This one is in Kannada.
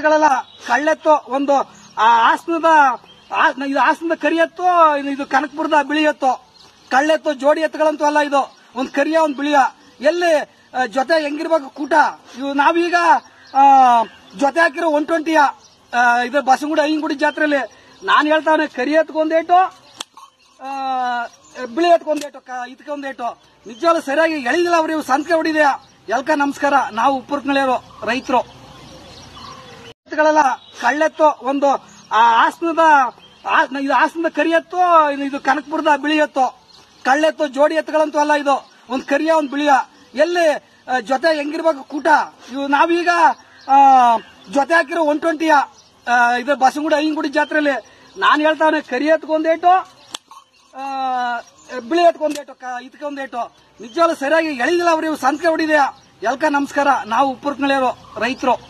ಎತ್ತುಗಳೆಲ್ಲ ಕಳ್ಳೆತ್ತು ಒಂದು, ಆ ಹಾಸನದ ಇದು ಹಾಸನದ ಕರಿ ಎತ್ತು, ಇದು- ಕನಕಪುರದ ಬಿಳಿ ಎತ್ತೋ. ಕಳ್ಳೆತ್ತು ಜೋಡಿ ಎತ್ತುಗಳಂತೂ ಅಲ್ಲ ಇದು, ಒಂದು ಕರಿಯ, ಒಂದು ಬಿಳಿಯ. ಎಲ್ಲಿ ಜೊತೆ ಹೆಂಗಿರ್ಬೇಕು ಕೂಟ? ಇವು ನಾವೀಗ ಜೊತೆ ಹಾಕಿರೋ ಒನ್ ಟ್ವೆಂಟಿಯ ಇದು ಬಸಗುಡಿ ಐಂಗುಡಿ ಜಾತ್ರೆಯಲ್ಲಿ ನಾನು ಹೇಳ್ತಾನೆ ಕರಿ ಎತ್ಕೊಂಡೇಟು ಬಿಳಿ ಎತ್ಕೊಂಡೇಟು ಇತ್ಕೊಂಡೇಟು ನಿಜವಾಗ್ಲೂ ಸರಿಯಾಗಿ ಎಳಿದಿಲ್ಲ ಅವ್ರು, ಇವು ಸಂತೆ ಹೊಡಿದೆಯಾ? ಎಲ್ಕ ನಮಸ್ಕಾರ, ನಾವು ಉಪ್ಪುರ್ಕಳೆಯರು ರೈತರು. ಎತ್ತುಗಳೆಲ್ಲ ಕಳ್ಳೆತ್ತು, ಒಂದು ಆಸನದ ಇದು ಹಾಸನದ ಕರಿ ಎತ್ತು, ಇದು- ಕನಕಪುರದ ಬಿಳಿ ಎತ್ತು. ಕಳ್ಳೆತ್ತು ಜೋಡಿ ಎತ್ತುಗಳಂತೂ ಅಲ್ಲ ಇದು. ಒಂದು ಕರಿಯ, ಒಂದು ಬಿಳಿಯ. ಎಲ್ಲಿ ಜೊತೆ ಹೆಂಗಿರ್ಬೇಕು ಕೂಟ? ಇವು ನಾವೀಗ ಜೊತೆ ಹಾಕಿರೋ ಒನ್ ಟ್ವೆಂಟಿಯ ಇದು ಬಸಗುಡಿ ಐಂಗುಡಿ ಜಾತ್ರೆಯಲ್ಲಿ ನಾನು ಹೇಳ್ತಾನೆ, ಕರಿ ಎತ್ಕೊಂಡೇಟು ಬಿಳಿ ಎತ್ಕೊಂಡೇಟು ಇದಕ್ಕೊಂದೇಟು ನಿಜವಾಗ್ಲೂ ಸರಿಯಾಗಿ ಎಳಿದಿಲ್ಲ ಅವ್ರು, ಇವು ಸಂತಕ ಹೊಡಿದೆಯಾ? ಎಲ್ಕ ನಮಸ್ಕಾರ. ನಾವು ಉಪ್ಪುರ್ಕಳೆಯರು ರೈತರು.